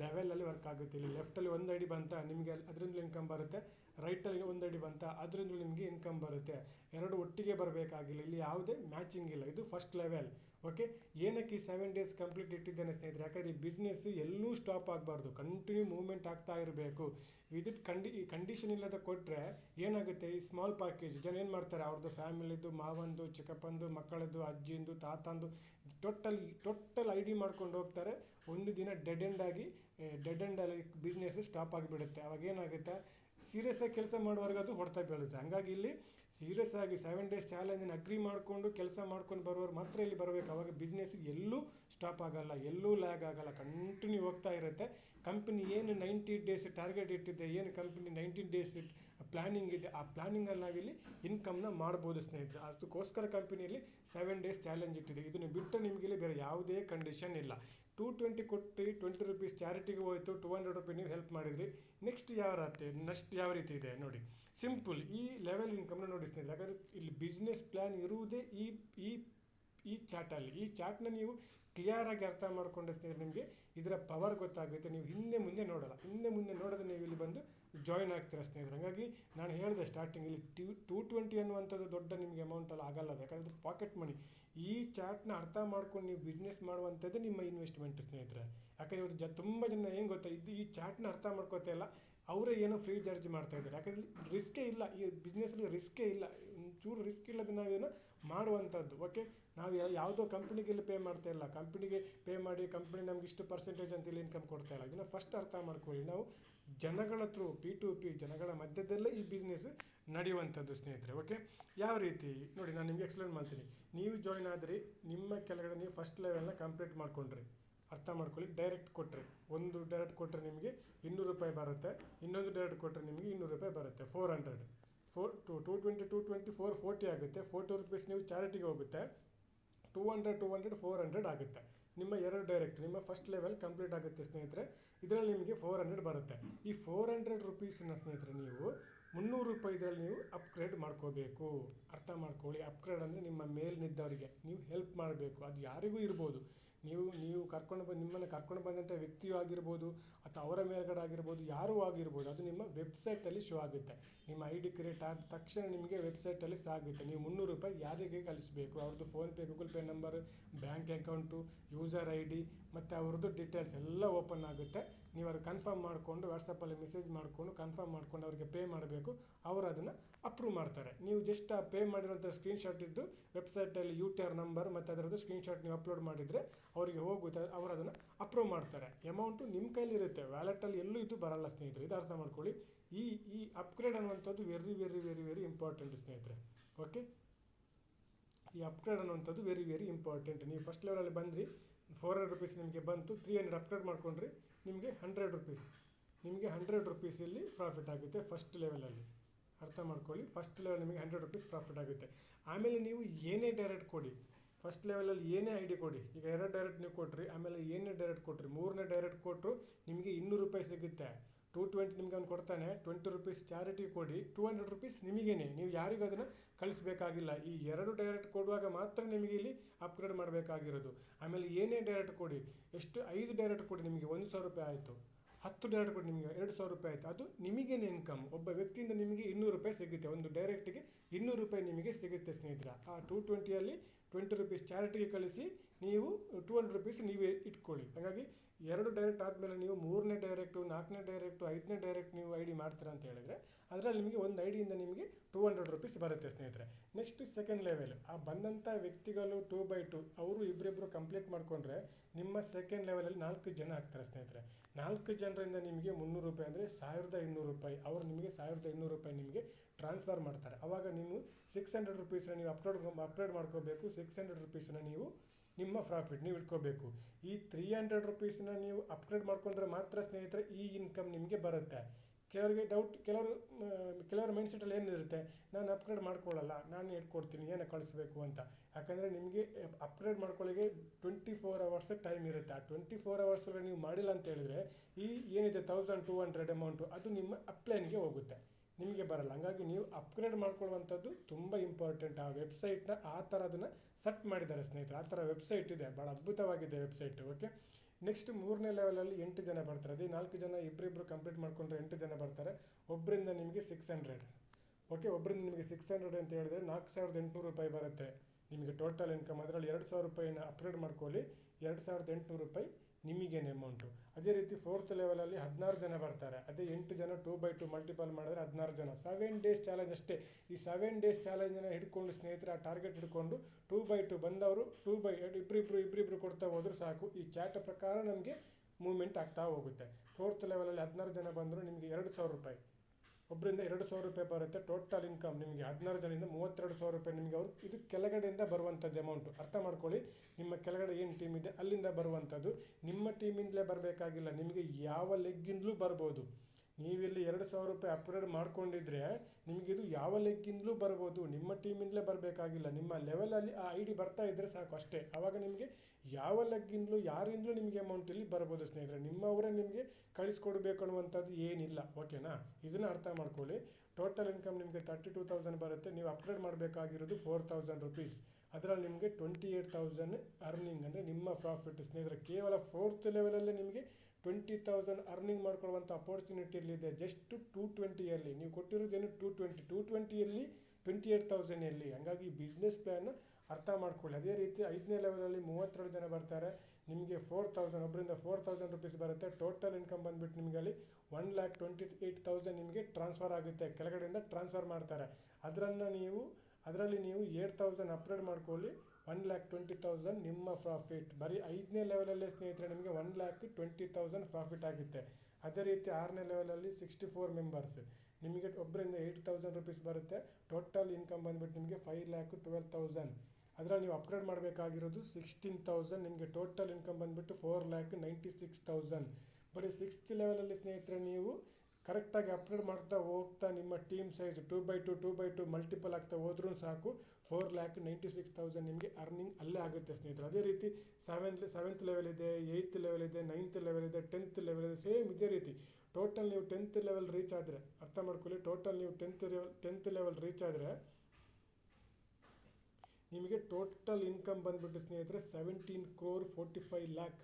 ಲೆವೆಲಲ್ಲಿ ವರ್ಕ್ ಆಗುತ್ತೆ ಇಲ್ಲಿ. ಲೆಫ್ಟಲ್ಲಿ ಒಂದು ಅಡಿ ಬಂತ, ನಿಮಗೆ ಅದರಿಂದ ಇನ್ಕಮ್ ಬರುತ್ತೆ. ರೈಟಲ್ಲಿ ಒಂದು ಅಡಿ ಬಂತ ಅದರಿಂದ ನಿಮಗೆ ಇನ್ಕಮ್ ಬರುತ್ತೆ. ಎರಡು ಒಟ್ಟಿಗೆ ಬರಬೇಕಾಗಿಲ್ಲ. ಇಲ್ಲಿ ಯಾವುದೇ ಮ್ಯಾಚಿಂಗ್ ಇಲ್ಲ. ಇದು ಫಸ್ಟ್ ಲೆವೆಲ್ ಓಕೆ? ಏನಕ್ಕೆ ಈ ಸೆವೆನ್ ಡೇಸ್ ಕಂಪ್ಲೀಟ್ ಇಟ್ಟಿದ್ದೇನೆ ಸ್ನೇಹಿತರೆ? ಯಾಕಂದರೆ ಈ ಬಿಸ್ನೆಸ್ ಎಲ್ಲೂ ಸ್ಟಾಪ್ ಆಗಬಾರ್ದು. ಕಂಟಿನ್ಯೂ ಮೂವ್ಮೆಂಟ್ ಆಗ್ತಾ ಇರಬೇಕು. ವಿದಿಟ್ ಕಂಡಿ ಕಂಡೀಷನ್ ಇಲ್ಲದ ಕೊಟ್ಟರೆ ಏನಾಗುತ್ತೆ? ಈ ಸ್ಮಾಲ್ ಪ್ಯಾಕೇಜ್ ಜನ ಏನು ಮಾಡ್ತಾರೆ? ಅವ್ರದ್ದು ಫ್ಯಾಮಿಲಿದು, ಮಾವಂದು, ಚಿಕ್ಕಪ್ಪಂದು, ಮಕ್ಕಳದ್ದು, ಅಜ್ಜಿಂದು, ತಾತಂದು ಟೋಟಲ್ ಟೋಟಲ್ ಐ ಡಿ ಮಾಡ್ಕೊಂಡು ಹೋಗ್ತಾರೆ. ಒಂದು ದಿನ ಡೆಡ್ ಎಂಡ್ ಆಗಿ ಡೆಡ್ ಎಂಡಲ್ಲಿ ಬಿಸ್ನೆಸ್ ಸ್ಟಾಪ್ ಆಗಿಬಿಡುತ್ತೆ. ಅವಾಗ ಏನಾಗುತ್ತೆ? ಸೀರಿಯಸ್ ಆಗಿ ಕೆಲಸ ಮಾಡುವವರೆಗೆ ಅದು ಹೊಡೆತ ಬೀಳುತ್ತೆ. ಹಂಗಾಗಿ ಇಲ್ಲಿ ಸೀರಿಯಸ್ ಆಗಿ ಸೆವೆನ್ ಡೇಸ್ ಚಾಲೆಂಜನ್ನು ಅಗ್ರಿ ಮಾಡಿಕೊಂಡು ಕೆಲಸ ಮಾಡ್ಕೊಂಡು ಬರೋರು ಮಾತ್ರ ಇಲ್ಲಿ ಬರಬೇಕು. ಅವಾಗ ಬಿಸ್ನೆಸ್ ಎಲ್ಲೂ ಸ್ಟಾಪ್ ಆಗಲ್ಲ, ಎಲ್ಲೂ ಲ್ಯಾಗ್ ಆಗಲ್ಲ ಕಂಟಿನ್ಯೂ ಹೋಗ್ತಾ ಇರುತ್ತೆ. ಕಂಪನಿ ಏನು ನೈಂಟಿ ಡೇಸ್ ಟಾರ್ಗೆಟ್ ಇಟ್ಟಿದೆ, ಏನು ಕಂಪನಿ ನೈಂಟೀನ್ ಡೇಸ್ ಪ್ಲಾನಿಂಗ್ ಇದೆ, ಆ ಪ್ಲಾನಿಂಗಲ್ಲಿ ನಾವಿಲ್ಲಿ ಇನ್ಕಮ್ನ ಮಾಡ್ಬೋದು ಸ್ನೇಹಿತರೆ. ಅದಕ್ಕೋಸ್ಕರ ಕಂಪನಿಯಲ್ಲಿ ಸೆವೆನ್ ಡೇಸ್ ಚಾಲೆಂಜ್ ಇಟ್ಟಿದೆ. ಇದನ್ನು ಬಿಟ್ಟು ನಿಮಗೆ ಇಲ್ಲಿ ಬೇರೆ ಯಾವುದೇ ಕಂಡೀಷನ್ ಇಲ್ಲ. ಟೂ ಟ್ವೆಂಟಿ ಕೊಟ್ಟು ಟ್ವೆಂಟಿ ರುಪೀಸ್ ಚಾರಿಟಿಗೆ ಹೋಯಿತು ಟೂ ಹಂಡ್ರೆಡ್ ರುಪಿ ನೀವು ಹೆಲ್ಪ್ ಮಾಡಿದ್ರಿ. ನೆಕ್ಸ್ಟ್ ಯಾವ ರೀತಿ ನೆಕ್ಸ್ಟ್ ಯಾವ ರೀತಿ ಇದೆ? ನೋಡಿ. ಸಿಂಪಲ್ ಈ ಲೆವೆಲ್ ಇನ್ಕಮ್ನ ನೋಡಿ ಸ್ನೇಹಿತರೆ, ಯಾಕಂದರೆ ಇಲ್ಲಿ ಬಿಸ್ನೆಸ್ ಪ್ಲ್ಯಾನ್ ಇರುವುದೇ ಈ ಈ ಈ ಚಾಟಲ್ಲಿ ಈ ಚಾಟ್ನ ನೀವು ಕ್ಲಿಯರ್ ಆಗಿ ಅರ್ಥ ಮಾಡ್ಕೊಂಡ್ರೆ ಸ್ನೇಹಿತರೆ ನಿಮಗೆ ಇದರ ಪವರ್ ಗೊತ್ತಾಗುತ್ತೆ. ನೀವು ಹಿಂದೆ ಮುಂದೆ ನೋಡಲ್ಲ. ಹಿಂದೆ ಮುಂದೆ ನೋಡೋದು ನೀವು ಇಲ್ಲಿ ಬಂದು ಜಾಯ್ನ್ ಆಗ್ತೀರ ಸ್ನೇಹಿತರೆ? ಹಾಗಾಗಿ ನಾನು ಹೇಳಿದೆ ಸ್ಟಾರ್ಟಿಂಗಲ್ಲಿ ಟೂ ಟೂ ಟ್ವೆಂಟಿ ಅನ್ನುವಂಥದ್ದು ದೊಡ್ಡ ನಿಮಗೆ ಅಮೌಂಟ್ ಆಗಲ್ಲ ಯಾಕಂದರೆ ಪಾಕೆಟ್ ಮನಿ ಈ ಚಾರ್ಟ್ನ ಅರ್ಥ ಮಾಡ್ಕೊಂಡು ನೀವು ಬಿಸ್ನೆಸ್ ಮಾಡುವಂಥದ್ದು ನಿಮ್ಮ ಇನ್ವೆಸ್ಟ್ಮೆಂಟ್ ಸ್ನೇಹಿತರೆ. ಯಾಕಂದರೆ ಇವತ್ತು ಜ, ತುಂಬ ಜನ ಏನು ಗೊತ್ತಾ, ಇದು ಈ ಚಾಟ್ನ ಅರ್ಥ ಮಾಡ್ಕೋತಾ ಇಲ್ಲ. ಅವರೇ ಏನೋ ಫ್ರೀ ಚಾರ್ಜ್ ಮಾಡ್ತಾ ಇದ್ದಾರೆ. ಯಾಕಂದ್ರೆ ರಿಸ್ಕೇ ಇಲ್ಲ. ಈ ಬಿಸ್ನೆಸ್ಲಿ ರಿಸ್ಕೇ ಇಲ್ಲ. ಚೂರು ರಿಸ್ಕ್ ಇಲ್ಲದೆ ನಾವೇನು ಮಾಡುವಂಥದ್ದು. ಓಕೆ ನಾವು ಯಾವುದೋ ಕಂಪ್ನಿಗೆ ಇಲ್ಲಿ ಪೇ ಮಾಡ್ತಾ ಇಲ್ಲ. ಕಂಪ್ನಿಗೆ ಪೇ ಮಾಡಿ ಕಂಪ್ನಿ ನಮ್ಗೆ ಇಷ್ಟು ಪರ್ಸೆಂಟೇಜ್ ಅಂತ ಇಲ್ಲಿ ಇನ್ಕಮ್ ಕೊಡ್ತಾ ಇಲ್ಲ. ಇದನ್ನು ಫಸ್ಟ್ ಅರ್ಥ ಮಾಡ್ಕೊಳ್ಳಿ. ನಾವು ಜನಗಳ ಥ್ರೂ ಪಿ ಟು ಪಿ ಜನಗಳ ಮಧ್ಯದಲ್ಲೇ ಈ ಬಿಸ್ನೆಸ್ ನಡೆಯುವಂಥದ್ದು ಸ್ನೇಹಿತರೆ. ಓಕೆ ಯಾವ ರೀತಿ? ನೋಡಿ, ನಾನು ನಿಮಗೆ ಎಕ್ಸ್ಪ್ಲೇನ್ ಮಾಡ್ತೀನಿ. ನೀವು ಜಾಯ್ನ್ ಆದರೆ, ನಿಮ್ಮ ಕೆಳಗಡೆ ನೀವು ಫಸ್ಟ್ ಲೆವೆಲ್ನ ಕಂಪ್ಲೀಟ್ ಮಾಡ್ಕೊಂಡ್ರಿ. ಅರ್ಥ ಮಾಡ್ಕೊಳ್ಳಿ. ಡೈರೆಕ್ಟ್ ಕೊಟ್ಟರೆ ಒಂದು ಡೈರೆಕ್ಟ್ ಕೊಟ್ಟರೆ ನಿಮಗೆ ಇನ್ನೂರು ರೂಪಾಯಿ ಬರುತ್ತೆ. ಇನ್ನೊಂದು ಡೈರೆಕ್ಟ್ ಕೊಟ್ಟರೆ ನಿಮಗೆ ಇನ್ನೂರು ರೂಪಾಯಿ ಬರುತ್ತೆ. Four hundred four two two twenty two twenty four forty ಆಗುತ್ತೆ. ಫೋರ್ಟಿ ರುಪೀಸ್ ನೀವು ಚಾರಿಟಿಗೆ ಹೋಗುತ್ತೆ. Two hundred two hundred four hundred ಆಗುತ್ತೆ. ನಿಮ್ಮ ಎರಡು ಡೈರೆಕ್ಟ್ ನಿಮ್ಮ ಫಸ್ಟ್ ಲೆವೆಲ್ ಕಂಪ್ಲೀಟ್ ಆಗುತ್ತೆ ಸ್ನೇಹಿತರೆ. ಇದರಲ್ಲಿ ನಿಮಗೆ ಫೋರ್ ಹಂಡ್ರೆಡ್ ಬರುತ್ತೆ. ಈ ಫೋರ್ ಹಂಡ್ರೆಡ್ ರುಪೀಸಿನ ಸ್ನೇಹಿತರೆ ನೀವು ಮುನ್ನೂರು ರೂಪಾಯಿದಲ್ಲಿ ನೀವು ಅಪ್ಗ್ರೇಡ್ ಮಾಡ್ಕೋಬೇಕು. ಅರ್ಥ ಮಾಡ್ಕೊಳ್ಳಿ. ಅಪ್ಗ್ರೇಡ್ ಅಂದರೆ ನಿಮ್ಮ ಮೇಲ್ನಿದ್ದವರಿಗೆ ನೀವು ಹೆಲ್ಪ್ ಮಾಡಬೇಕು. ಅದು ಯಾರಿಗೂ ಇರ್ಬೋದು. ನೀವು ನೀವು ಕರ್ಕೊಂಡು ಬಂದು, ನಿಮ್ಮನ್ನು ಕರ್ಕೊಂಡು ಬಂದಂಥ ವ್ಯಕ್ತಿಯು ಆಗಿರ್ಬೋದು ಅಥವಾ ಅವರ ಮೇಲ್ಗಡೆ ಆಗಿರ್ಬೋದು, ಯಾರೂ ಆಗಿರ್ಬೋದು, ಅದು ನಿಮ್ಮ ವೆಬ್ಸೈಟಲ್ಲಿ ಶೋ ಆಗುತ್ತೆ. ನಿಮ್ಮ ಐ ಡಿ ಕ್ರಿಯೇಟ್ ಆದ ತಕ್ಷಣ ನಿಮಗೆ ವೆಬ್ಸೈಟಲ್ಲಿ ಸಾಗುತ್ತೆ ನೀವು ಮುನ್ನೂರು ರೂಪಾಯಿ ಯಾರಿಗೆ ಕಳಿಸಬೇಕು, ಅವ್ರದ್ದು PhonePe Google Pay number, bank account, user I D ಮತ್ತು ಅವ್ರದ್ದು ಡೀಟೇಲ್ಸ್ ಎಲ್ಲ ಓಪನ್ ಆಗುತ್ತೆ. ನೀವು ಅವ್ರಿಗೆ ಕನ್ಫರ್ಮ್ ಮಾಡಿಕೊಂಡು ವಾಟ್ಸಪ್ಪಲ್ಲಿ ಮೆಸೇಜ್ ಮಾಡಿಕೊಂಡು ಕನ್ಫರ್ಮ್ ಮಾಡ್ಕೊಂಡು ಅವರಿಗೆ ಪೇ ಮಾಡಬೇಕು. ಅವರು ಅದನ್ನು ಅಪ್ರೂವ್ ಮಾಡ್ತಾರೆ. ನೀವು ಜಸ್ಟ್ ಪೇ ಮಾಡಿರೋಂಥ ಸ್ಕ್ರೀನ್ಶಾಟ್ ಇದ್ದು ವೆಬ್ಸೈಟಲ್ಲಿ ಯು ಟಿ ಆರ್ ನಂಬರ್ ಮತ್ತು ಅದರದ್ದು ಸ್ಕ್ರೀನ್ಶಾಟ್ ನೀವು ಅಪ್ಲೋಡ್ ಮಾಡಿದರೆ ಅವರಿಗೆ ಹೋಗುತ್ತೆ ಅವರು ಅದನ್ನು ಅಪ್ರೂವ್ ಮಾಡ್ತಾರೆ. ಎಮೌಂಟು ನಿಮ್ಮ ಕೈಲಿರುತ್ತೆ ವ್ಯಾಲೆಟಲ್ಲಿ ಎಲ್ಲೂ ಇದು ಬರಲ್ಲ ಸ್ನೇಹಿತರೆ. ಇದು ಅರ್ಥ ಮಾಡ್ಕೊಳ್ಳಿ. ಈ ಈ ಅಪ್ಗ್ರೇಡ್ ಅನ್ನುವಂಥದ್ದು very very very very important ಸ್ನೇಹಿತರೆ. ಓಕೆ ಈ ಅಪ್ಗ್ರೇಡ್ ಅನ್ನುವಂಥದ್ದು ವೆರಿ ವೆರಿ ಇಂಪಾರ್ಟೆಂಟ್ ನೀವು ಫಸ್ಟ್ ಲೆವೆಲಲ್ಲಿ ಬಂದ್ರಿ ಫೋರ್ ಹಂಡ್ರೆಡ್ ರುಪೀಸ್ ನಿಮಗೆ ಬಂತು ತ್ರೀ ಹಂಡ್ರೆಡ್ ಅಪ್ಗ್ರೇಡ್ ಮಾಡ್ಕೊಂಡ್ರಿ, ನಿಮಗೆ ಹಂಡ್ರೆಡ್ ರುಪೀಸ್ ನಿಮಗೆ ಹಂಡ್ರೆಡ್ ರುಪೀಸಲ್ಲಿ ಪ್ರಾಫಿಟ್ ಆಗುತ್ತೆ ಫಸ್ಟ್ ಲೆವೆಲಲ್ಲಿ ಅರ್ಥ ಮಾಡ್ಕೊಳ್ಳಿ ಫಸ್ಟ್ ಲೆವೆಲ್ ನಿಮಗೆ ಹಂಡ್ರೆಡ್ ರುಪೀಸ್ ಪ್ರಾಫಿಟ್ ಆಗುತ್ತೆ. ಆಮೇಲೆ ನೀವು ಏನೇ ಡೈರೆಕ್ಟ್ ಕೊಡಿ ಫಸ್ಟ್ ಲೆವೆಲಲ್ಲಿ ಏನೇ ಐ ಡಿ ಕೊಡಿ, ಈಗ ಎರಡು ಡೈರೆಕ್ಟ್ ನೀವು ಕೊಟ್ರಿ, ಆಮೇಲೆ ಏನೇ ಡೈರೆಕ್ಟ್ ಕೊಟ್ರಿ, ಮೂರನೇ ಡೈರೆಕ್ಟ್ ಕೊಟ್ಟರು ನಿಮಗೆ ಇನ್ನೂರು ರೂಪಾಯಿ ಸಿಗುತ್ತೆ. ಟೂ ಟ್ವೆಂಟಿ ನಿಮ್ಗೆ ಅವ್ನು ಕೊಡ್ತಾನೆ ಟ್ವೆಂಟಿ ರುಪೀಸ್ ಚಾರಿಟಿ ಕೊಡಿ ಟೂ ಹಂಡ್ರೆಡ್ ರುಪೀಸ್ ನಿಮಗೇನೆ, ನೀವು ಯಾರಿಗೂ ಅದನ್ನು ಕಳಿಸ್ಬೇಕಾಗಿಲ್ಲ. ಈ ಎರಡು ಡೈರೆಕ್ಟ್ ಕೊಡುವಾಗ ಮಾತ್ರ ನಿಮಗೆ ಇಲ್ಲಿ ಅಪ್ಗ್ರೇಡ್ ಮಾಡಬೇಕಾಗಿರೋದು. ಆಮೇಲೆ ಏನೇ ಡೈರೆಕ್ಟ್ ಕೊಡಿ, ಎಷ್ಟು ಐದು ಡೈರೆಕ್ಟ್ ಕೊಡಿ ನಿಮಗೆ, ಒಂದು ಸಾವಿರ ರೂಪಾಯಿ ಆಯಿತು. ಹತ್ತು ಡೈರೆಕ್ಟ್ ಕೊಡಿ ನಿಮಗೆ, ಎರಡು ಸಾವಿರ ರೂಪಾಯಿ ಆಯಿತು. ಅದು ನಿಮಗೇನೆ ಇನ್ಕಮ್ ಒಬ್ಬ ವ್ಯಕ್ತಿಯಿಂದ ನಿಮಗೆ ಇನ್ನೂರು ರೂಪಾಯಿ ಸಿಗುತ್ತೆ. ಒಂದು ಡೈರೆಕ್ಟಿಗೆ ಇನ್ನೂರು ರೂಪಾಯಿ ನಿಮಗೆ ಸಿಗುತ್ತೆ ಸ್ನೇಹಿತರ. ಆ ಟೂ ಟ್ವೆಂಟಿಯಲ್ಲಿ ಟ್ವೆಂಟಿ ರುಪೀಸ್ ಚಾರಿಟಿಗೆ ಕಳಿಸಿ ನೀವು ಟೂ ಹಂಡ್ರೆಡ್ ರುಪೀಸ್ ನೀವೇ ಇಟ್ಕೊಳ್ಳಿ. ಹಾಗಾಗಿ ಎರಡು ಡೈರೆಕ್ಟ್ ಆದಮೇಲೆ ನೀವು ಮೂರನೇ ಡೈರೆಕ್ಟು ನಾಲ್ಕನೇ ಡೈರೆಕ್ಟು ಐದನೇ ಡೈರೆಕ್ಟ್ ನೀವು ಐ ಡಿ ಮಾಡ್ತೀರಾ ಅಂತ ಹೇಳಿದ್ರೆ ಅದರಲ್ಲಿ ನಿಮಗೆ ಒಂದು ಐ ಡಿಯಿಂದ ನಿಮಗೆ ಟೂ ಹಂಡ್ರೆಡ್ ರುಪೀಸ್ ಬರುತ್ತೆ ಸ್ನೇಹಿತರೆ. ನೆಕ್ಸ್ಟ್ ಸೆಕೆಂಡ್ ಲೆವೆಲ್ ಆ ಬಂದಂಥ ವ್ಯಕ್ತಿಗಳು ಟೂ ಬೈ ಟು ಅವರು ಇಬ್ಬರಿಬ್ಬರು ಕಂಪ್ಲೀಟ್ ಮಾಡಿಕೊಂಡ್ರೆ ನಿಮ್ಮ ಸೆಕೆಂಡ್ ಲೆವೆಲಲ್ಲಿ ನಾಲ್ಕು ಜನ ಆಗ್ತಾರೆ ಸ್ನೇಹಿತರೆ. ನಾಲ್ಕು ಜನರಿಂದ ನಿಮಗೆ ಮುನ್ನೂರು ರೂಪಾಯಿ ಅಂದರೆ ಸಾವಿರದ ಇನ್ನೂರು ರೂಪಾಯಿ. ಅವರು ನಿಮಗೆ ಸಾವಿರದ ಇನ್ನೂರು ರೂಪಾಯಿ ನಿಮಗೆ ಟ್ರಾನ್ಸ್ಫರ್ ಮಾಡ್ತಾರೆ. ಆವಾಗ ನೀವು ಸಿಕ್ಸ್ ಹಂಡ್ರೆಡ್ ರುಪೀಸ್ನ ನೀವು ಅಪ್ಲೋಡ್ ಅಪ್ಲೋಡ್ ಮಾಡ್ಕೋಬೇಕು. ಸಿಕ್ಸ್ ಹಂಡ್ರೆಡ್ ರುಪೀಸನ್ನ ನೀವು ನಿಮ್ಮ ಪ್ರಾಫಿಟ್ ನೀವು ಇಟ್ಕೋಬೇಕು. ಈ ತ್ರೀ ಹಂಡ್ರೆಡ್ ರುಪೀಸನ್ನ ನೀವು ಅಪ್ಗ್ರೇಡ್ ಮಾಡ್ಕೊಂಡ್ರೆ ಮಾತ್ರ ಸ್ನೇಹಿತರೆ ಈ ಇನ್ಕಮ್ ನಿಮಗೆ ಬರುತ್ತೆ. ಕೆಲವರಿಗೆ ಡೌಟ್ ಕೆಲವರು ಕೆಲವರ ಮೈಂಡ್ಸೆಟಲ್ಲಿ ಏನಿರುತ್ತೆ, ನಾನು ಅಪ್ಗ್ರೇಡ್ ಮಾಡ್ಕೊಳ್ಳಲ್ಲ, ನಾನು ಇಟ್ಕೊಡ್ತೀನಿ ಏನು ಕಳಿಸ್ಬೇಕು ಅಂತ. ಯಾಕಂದರೆ ನಿಮಗೆ ಅಪ್ಗ್ರೇಡ್ ಮಾಡ್ಕೊಳ್ಳಿಕ್ಕೆ ಟ್ವೆಂಟಿ ಫೋರ್ ಅವರ್ಸ್ ಟೈಮ್ ಇರುತ್ತೆ. ಆ ಟ್ವೆಂಟಿ ಫೋರ್ ಅವರ್ಸ್ ನೀವು ಮಾಡಿಲ್ಲ ಅಂತ ಹೇಳಿದ್ರೆ, ಈ ಏನಿದೆ ತೌಸಂಡ್ ಟೂ ಹಂಡ್ರೆಡ್ ಅಮೌಂಟು ಅದು ನಿಮ್ಮ ಅಪ್ಲೈನ್ಗೆ ಹೋಗುತ್ತೆ. ನಿಮಗೆ ಬರಲ್ಲ. ಹಂಗಾಗಿ ನೀವು ಅಪ್ಗ್ರೇಡ್ ಮಾಡ್ಕೊಳ್ಳುವಂಥದ್ದು ತುಂಬ ಇಂಪಾರ್ಟೆಂಟ್ ಆ ವೆಬ್ಸೈಟ್ನ ಆ ಥರ ಅದನ್ನು ಸೆಟ್ ಮಾಡಿದ್ದಾರೆ ಸ್ನೇಹಿತರೆ. ಆ ಥರ ವೆಬ್ಸೈಟ್ ಇದೆ. ಭಾಳ ಅದ್ಭುತವಾಗಿದೆ ವೆಬ್ಸೈಟ್ ಓಕೆ ನೆಕ್ಸ್ಟ್ ಮೂರನೇ ಲೆವೆಲಲ್ಲಿ ಎಂಟು ಜನ ಬರ್ತಾರೆ. ಅದೇ ನಾಲ್ಕು ಜನ ಇಬ್ಬರಿಬ್ಬರು ಕಂಪ್ಲೀಟ್ ಮಾಡ್ಕೊಂಡ್ರೆ ಎಂಟು ಜನ ಬರ್ತಾರೆ. ಒಬ್ಬರಿಂದ ನಿಮಗೆ ಸಿಕ್ಸ್ ಹಂಡ್ರೆಡ್ ಓಕೆ ಒಬ್ಬರಿಂದ ನಿಮಗೆ ಸಿಕ್ಸ್ ಹಂಡ್ರೆಡ್ ಅಂತ ಹೇಳಿದ್ರೆ ನಾಲ್ಕು ಸಾವಿರದ ಎಂಟುನೂರು ರೂಪಾಯಿ ಬರುತ್ತೆ. ನಿಮಗೆ ಟೋಟಲ್ ಇನ್ಕಮ್ ಅದರಲ್ಲಿ ಎರಡು ಸಾವಿರ ರೂಪಾಯಿನ ಅಪ್ಗ್ರೇಡ್ ಮಾಡ್ಕೊಳ್ಳಿ. ಎರಡು ಸಾವಿರದ ಎಂಟುನೂರು ರೂಪಾಯಿ ನಿಮಗೇನೆ ಅಮೌಂಟು ಅದೇ ರೀತಿ ಫೋರ್ತ್ ಲೆವೆಲಲ್ಲಿ ಹದಿನಾರು ಜನ ಬರ್ತಾರೆ. ಅದೇ ಎಂಟು ಜನ ಟೂ ಬೈ ಟು ಮಲ್ಟಿಪಲ್ ಮಾಡಿದ್ರೆ ಹದಿನಾರು ಜನ. ಸೆವೆನ್ ಡೇಸ್ ಚಾಲೆಂಜ್ ಅಷ್ಟೇ. ಈ ಸೆವೆನ್ ಡೇಸ್ ಚಾಲೆಂಜನ್ನ ಹಿಡ್ಕೊಂಡು ಸ್ನೇಹಿತರೆ, ಆ ಟಾರ್ಗೆಟ್ ಹಿಡ್ಕೊಂಡು ಟೂ ಬೈ ಟು ಬಂದವರು ಟೂ ಬೈ ಇಬ್ಬರಿಬ್ರು ಇಬ್ಬರಿಬ್ರು ಕೊಡ್ತಾ ಹೋದ್ರೆ ಸಾಕು. ಈ ಚಾಟ್ ಪ್ರಕಾರ ನಮಗೆ ಮೂವ್ಮೆಂಟ್ ಆಗ್ತಾ ಹೋಗುತ್ತೆ. ಫೋರ್ತ್ ಲೆವೆಲಲ್ಲಿ ಹದಿನಾರು ಜನ ಬಂದರು ನಿಮಗೆ ಎರಡು ಸಾವಿರ ರೂಪಾಯಿ. ಒಬ್ಬರಿಂದ ಎರಡು ಸಾವಿರ ರೂಪಾಯಿ ಬರುತ್ತೆ ಟೋಟಲ್ ಇನ್ಕಮ್ ನಿಮಗೆ ಹದಿನಾರು ಜನದಿಂದ ಮೂವತ್ತೆರಡು ಸಾವಿರ ರೂಪಾಯಿ ನಿಮಗೆ ಅವರು ಇದು ಕೆಳಗಡೆಯಿಂದ ಬರುವಂಥದ್ದು ಅಮೌಂಟು ಅರ್ಥ ಮಾಡ್ಕೊಳ್ಳಿ, ನಿಮ್ಮ ಕೆಳಗಡೆ ಏನು ಟೀಮ್ ಇದೆ ಅಲ್ಲಿಂದ ಬರುವಂಥದ್ದು ನಿಮ್ಮ ಟೀಮಿಂದಲೇ ಬರಬೇಕಾಗಿಲ್ಲ, ನಿಮಗೆ ಯಾವ ಲೆಗ್ಗಿಂದಲೂ ಬರ್ಬೋದು. ನೀವಿಲ್ಲಿ ಎರಡು ಸಾವಿರ ರೂಪಾಯಿ ಅಪ್ಗ್ರೇಡ್ ಮಾಡ್ಕೊಂಡಿದ್ರೆ ನಿಮಗೆ ಇದು ಯಾವ ಲೆಗ್ಗಿಂದಲೂ ಬರ್ಬೋದು. ನಿಮ್ಮ ಟೀಮಿಂದಲೇ ಬರಬೇಕಾಗಿಲ್ಲ. ನಿಮ್ಮ ಲೆವೆಲಲ್ಲಿ ಆ ಐ ಡಿ ಬರ್ತಾ ಇದ್ದರೆ ಸಾಕು ಅಷ್ಟೇ. ಆವಾಗ ನಿಮಗೆ ಯಾವ ಲೆಗ್ಗಿಂದಲೂ ಯಾರಿಂದಲೂ ನಿಮಗೆ ಅಮೌಂಟ್ ಇಲ್ಲಿ ಬರ್ಬೋದು ಸ್ನೇಹಿತರೆ. ನಿಮ್ಮವರೇ ನಿಮಗೆ ಕಳಿಸ್ಕೊಡ್ಬೇಕು ಅನ್ನುವಂಥದ್ದು ಏನಿಲ್ಲ. ಓಕೆನಾ? ಇದನ್ನು ಅರ್ಥ ಮಾಡ್ಕೊಳ್ಳಿ. ಟೋಟಲ್ ಇನ್ಕಮ್ ನಿಮಗೆ ತರ್ಟಿ ಟೂ ತೌಸಂಡ್ ಬರುತ್ತೆ. ನೀವು ಅಪ್ಗ್ರೇಡ್ ಮಾಡಬೇಕಾಗಿರೋದು ಫೋರ್ ತೌಸಂಡ್ ರುಪೀಸ್ ಅದರಲ್ಲಿ ನಿಮಗೆ ಟ್ವೆಂಟಿ ಏಯ್ಟ್ ತೌಸಂಡ್ ಅರ್ನಿಂಗ್ ಅಂದರೆ ನಿಮ್ಮ ಪ್ರಾಫಿಟ್ ಸ್ನೇಹಿತರೆ, ಕೇವಲ ಫೋರ್ತ್ ಲೆವೆಲಲ್ಲೇ ನಿಮಗೆ ಟ್ವೆಂಟಿ ತೌಸಂಡ್ ಅರ್ನಿಂಗ್ ಮಾಡ್ಕೊಳ್ಳುವಂಥ ಅಪರ್ಚುನಿಟಿ ಇಲ್ಲಿದೆ ಜಸ್ಟ್ ಟೂ ಟ್ವೆಂಟಿಯಲ್ಲಿ ನೀವು ಕೊಟ್ಟಿರೋದೇನು ಟೂ ಟ್ವೆಂಟಿ ಟೂ ಟ್ವೆಂಟಿಯಲ್ಲಿ ಟ್ವೆಂಟಿ ಏಯ್ಟ್ ತೌಸಂಡಲ್ಲಿ ಹಂಗಾಗಿ ಬಿಸ್ನೆಸ್ ಪ್ಲ್ಯಾನ್ನ ಅರ್ಥ ಮಾಡ್ಕೊಳ್ಳಿ. ಅದೇ ರೀತಿ ಐದನೇ ಲೆವೆಲಲ್ಲಿ ಮೂವತ್ತೆರಡು ಜನ ಬರ್ತಾರೆ. ನಿಮಗೆ ಫೋರ್ ತೌಸಂಡ್ ಒಬ್ಬರಿಂದ ಫೋರ್ ತೌಸಂಡ್ ರುಪೀಸ್ ಬರುತ್ತೆ. ಟೋಟಲ್ ಇನ್ಕಮ್ ಬಂದುಬಿಟ್ಟು ನಿಮಗೆ ಅಲ್ಲಿ one lakh twenty eight thousand ನಿಮಗೆ ಟ್ರಾನ್ಸ್ಫರ್ ಆಗುತ್ತೆ. ಕೆಳಗಡೆಯಿಂದ ಟ್ರಾನ್ಸ್ಫರ್ ಮಾಡ್ತಾರೆ. ಅದರನ್ನು ನೀವು, ಅದರಲ್ಲಿ ನೀವು ಏಟ್ ತೌಸಂಡ್ ಅಪ್ಗ್ರೇಡ್ ಮಾಡ್ಕೊಳ್ಳಿ. ಒನ್ ಲ್ಯಾಕ್ ಟ್ವೆಂಟಿ ತೌಸಂಡ್ ನಿಮ್ಮ ಪ್ರಾಫಿಟ್ ಬರೀ ಐದನೇ ಲೆವೆಲಲ್ಲೇ ಸ್ನೇಹಿತರೆ, ನಿಮಗೆ one lakh twenty thousand profit ಆಗುತ್ತೆ. ಅದೇ ರೀತಿ ಆರನೇ ಲೆವೆಲಲ್ಲಿ ಸಿಕ್ಸ್ಟಿ ಫೋರ್ ಮೆಂಬರ್ಸ್ ನಿಮಗೆ ಒಬ್ಬರಿಂದ ಏಯ್ಟ್ ತೌಸಂಡ್ ರುಪೀಸ್ ಬರುತ್ತೆ. ಟೋಟಲ್ ಇನ್ಕಮ್ ಬಂದ್ಬಿಟ್ಟು ನಿಮಗೆ ಫೈವ್ ಲ್ಯಾಕ್ ಟ್ವೆಲ್ ತೌಸಂಡ್ ಅದರಲ್ಲಿ ನೀವು ಅಪ್ಗ್ರೇಡ್ ಮಾಡಬೇಕಾಗಿರೋದು ಸಿಕ್ಸ್ಟೀನ್ ತೌಸಂಡ್ ನಿಮಗೆ ಟೋಟಲ್ ಇನ್ಕಮ್ ಬಂದುಬಿಟ್ಟು four lakh ninety six thousand ಬರೀ ಸಿಕ್ಸ್ತ್ ಲೆವೆಲಲ್ಲಿ ಸ್ನೇಹಿತರೆ, ನೀವು ಕರೆಕ್ಟಾಗಿ ಅಪ್ಗ್ರೇಡ್ ಮಾಡ್ತಾ ಹೋಗ್ತಾ ನಿಮ್ಮ team size two by two two by two multiple ಆಗ್ತಾ ಹೋದ್ರೂ ಸಾಕು. Four lakh ninety six thousand ನಿಮಗೆ ಅರ್ನಿಂಗ್ ಅಲ್ಲೇ ಆಗುತ್ತೆ ಸ್ನೇಹಿತರೆ. ಅದೇ ರೀತಿ ಸೆವೆಂತ್ ಸೆವೆಂತ್ ಲೆವೆಲ್ ಇದೆ ಏಯ್ತ್ ಲೆವೆಲ್ ಇದೆ ನೈನ್ತ್ ಲೆವೆಲ್ ಇದೆ ಟೆಂತ್ ಲೆವೆಲ್ ಇದೆ ಸೇಮ್ ಇದೇ ರೀತಿ. ಟೋಟಲ್ ನೀವು ಟೆಂತ್ ಲೆವೆಲ್ ರೀಚ್ ಆದರೆ, ಅರ್ಥ ಮಾಡ್ಕೊಳ್ಳಿ ಟೋಟಲ್ ನೀವು ಟೆಂತ್ ಟೆಂತ್ ಲೆವೆಲ್ ರೀಚ್ ಆದರೆ ನಿಮಗೆ ಟೋಟಲ್ ಇನ್ಕಮ್ ಬಂದ್ಬಿಟ್ಟು ಸ್ನೇಹಿತರೆ seventeen crore forty five lakh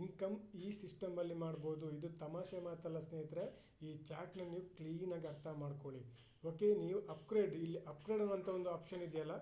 income ಈ ಸಿಸ್ಟಮಲ್ಲಿ ಮಾಡ್ಬೋದು. ಇದು ತಮಾಷೆ ಮಾತಲ್ಲ ಸ್ನೇಹಿತರೆ, ಈ ಚಾರ್ಟ್ನ ನೀವು ಕ್ಲೀನಾಗಿ ಅರ್ಥ ಮಾಡ್ಕೊಳ್ಳಿ. ಓಕೆ ನೀವು ಅಪ್ಗ್ರೇಡ್ ಇಲ್ಲಿ ಅಪ್ಗ್ರೇಡ್ ಅನ್ನುವಂಥ ಒಂದು ಆಪ್ಷನ್ ಇದೆಯಲ್ಲ,